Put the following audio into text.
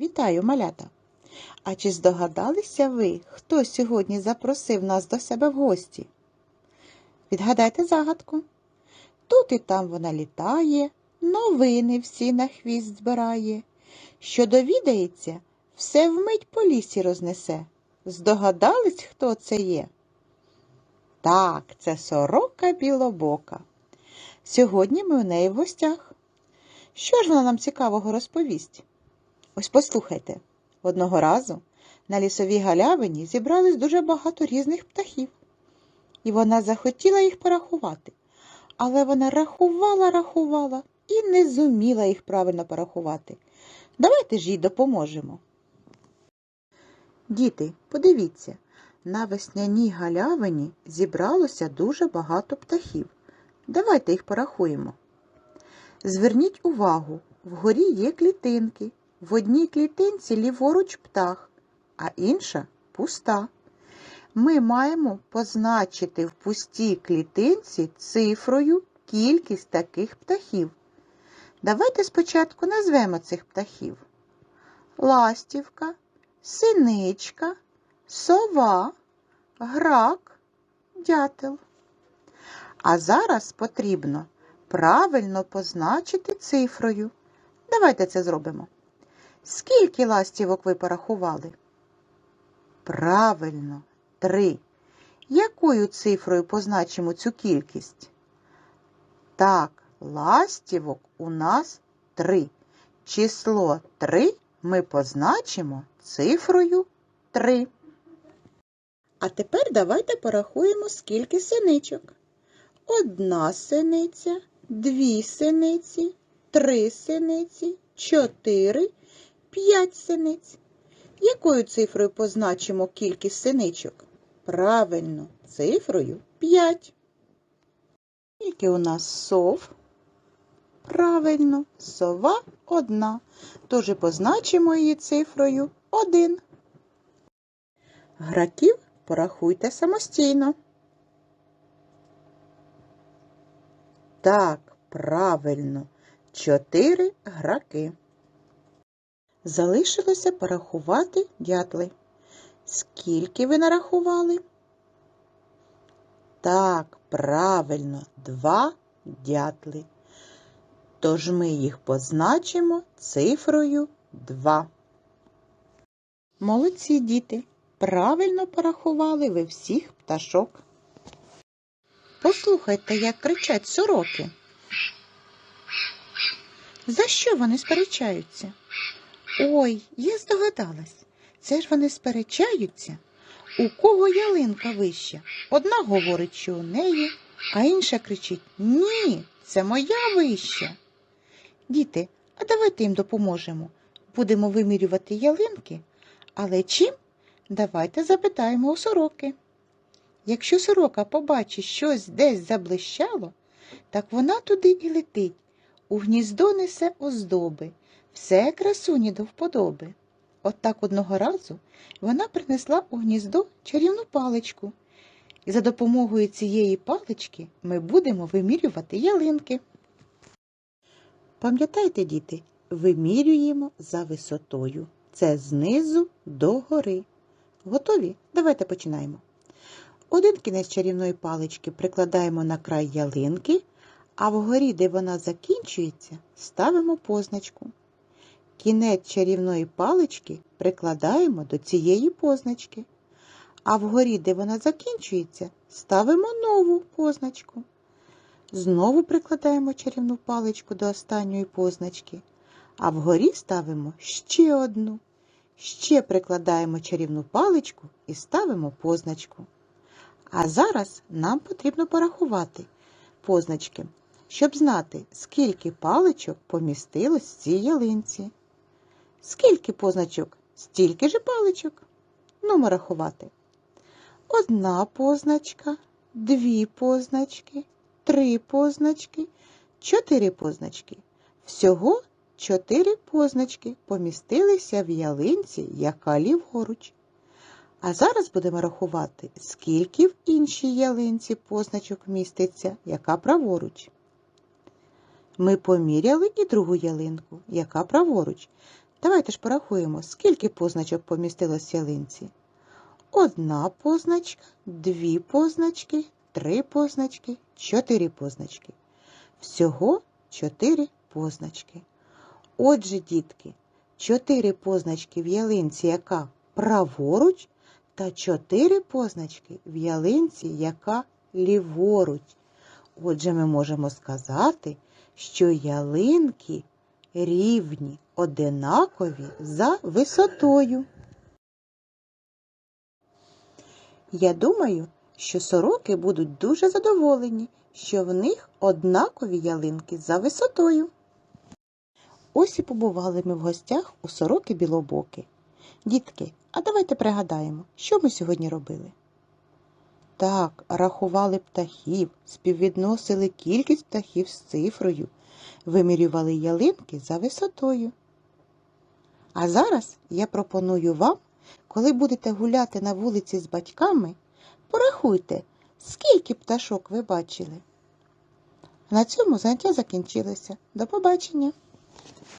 Вітаю, малята! А чи здогадалися ви, хто сьогодні запросив нас до себе в гості? Відгадайте загадку. Тут і там вона літає, новини всі на хвіст збирає. Що довідається, все вмить по лісі рознесе. Здогадались, хто це є? Так, це сорока білобока. Сьогодні ми у неї в гостях. Що ж вона нам цікавого розповість? Ось послухайте, одного разу на лісовій галявині зібрались дуже багато різних птахів, і вона захотіла їх порахувати. Але вона рахувала, рахувала і не зуміла їх правильно порахувати. Давайте ж їй допоможемо. Діти, подивіться, на весняній галявині зібралося дуже багато птахів. Давайте їх порахуємо. Зверніть увагу, вгорі є клітинки. В одній клітинці ліворуч птах, а інша пуста. Ми маємо позначити в пустій клітинці цифрою кількість таких птахів. Давайте спочатку назвемо цих птахів: ластівка, синичка, сова, грак, дятел. А зараз потрібно правильно позначити цифрою. Давайте це зробимо. Скільки ластівок ви порахували? Правильно, три. Якою цифрою позначимо цю кількість? Так, ластівок у нас три. Число три ми позначимо цифрою три. А тепер давайте порахуємо, скільки синичок. Одна синиця, дві синиці, три синиці, чотири, п'ять синиць. Якою цифрою позначимо кількість синичок? Правильно, цифрою 5. Скільки у нас сов? Правильно, сова одна. Тож і позначимо її цифрою 1. Граків порахуйте самостійно. Так, правильно, 4 граки. Залишилося порахувати дятли. Скільки ви нарахували? Так, правильно, два дятли. Тож ми їх позначимо цифрою 2. Молодці діти! Правильно порахували ви всіх пташок. Послухайте, як кричать сороки. За що вони сперечаються? Ой, я здогадалась. Це ж вони сперечаються. У кого ялинка вища? Одна говорить, що у неї, а інша кричить Ні, це моя вища. Діти, а давайте їм допоможемо. Будемо вимірювати ялинки, але чим? Давайте запитаємо у сороки. Якщо сорока побачить щось десь заблищало, так вона туди і летить. У гніздо несе оздоби, все красуні до вподоби. От так одного разу вона принесла у гніздо чарівну паличку, і за допомогою цієї палички ми будемо вимірювати ялинки. Пам'ятайте, діти, вимірюємо за висотою. Це знизу до гори. Готові? Давайте починаємо. Один кінець чарівної палички прикладаємо на край ялинки, а вгорі, де вона закінчується, ставимо позначку. Кінець чарівної палички прикладаємо до цієї позначки, а вгорі, де вона закінчується, ставимо нову позначку. Знову прикладаємо чарівну паличку до останньої позначки, а вгорі ставимо ще одну. Ще прикладаємо чарівну паличку і ставимо позначку. А зараз нам потрібно порахувати позначки, щоб знати, скільки паличок помістилось в цій ялинці. Скільки позначок, стільки ж паличок. Нумо рахувати. Одна позначка, дві позначки, три позначки, чотири позначки. Всього чотири позначки помістилися в ялинці, яка ліворуч. А зараз будемо рахувати, скільки в іншій ялинці позначок міститься, яка праворуч. Ми поміряли і другу ялинку, яка праворуч. Давайте ж порахуємо, скільки позначок помістилось в ялинці. Одна позначка, дві позначки, три позначки, чотири позначки. Всього чотири позначки. Отже, дітки, чотири позначки в ялинці, яка праворуч, та чотири позначки в ялинці, яка ліворуч. Отже, ми можемо сказати, що ялинки рівні, одинакові за висотою. Я думаю, що сороки будуть дуже задоволені, що в них однакові ялинки за висотою. Ось і побували ми в гостях у сороки білобоки. Дітки, а давайте пригадаємо, що ми сьогодні робили. Так, рахували птахів, співвідносили кількість птахів з цифрою, вимірювали ялинки за висотою. А зараз я пропоную вам, коли будете гуляти на вулиці з батьками, порахуйте, скільки пташок ви бачили. На цьому заняття закінчилося. До побачення!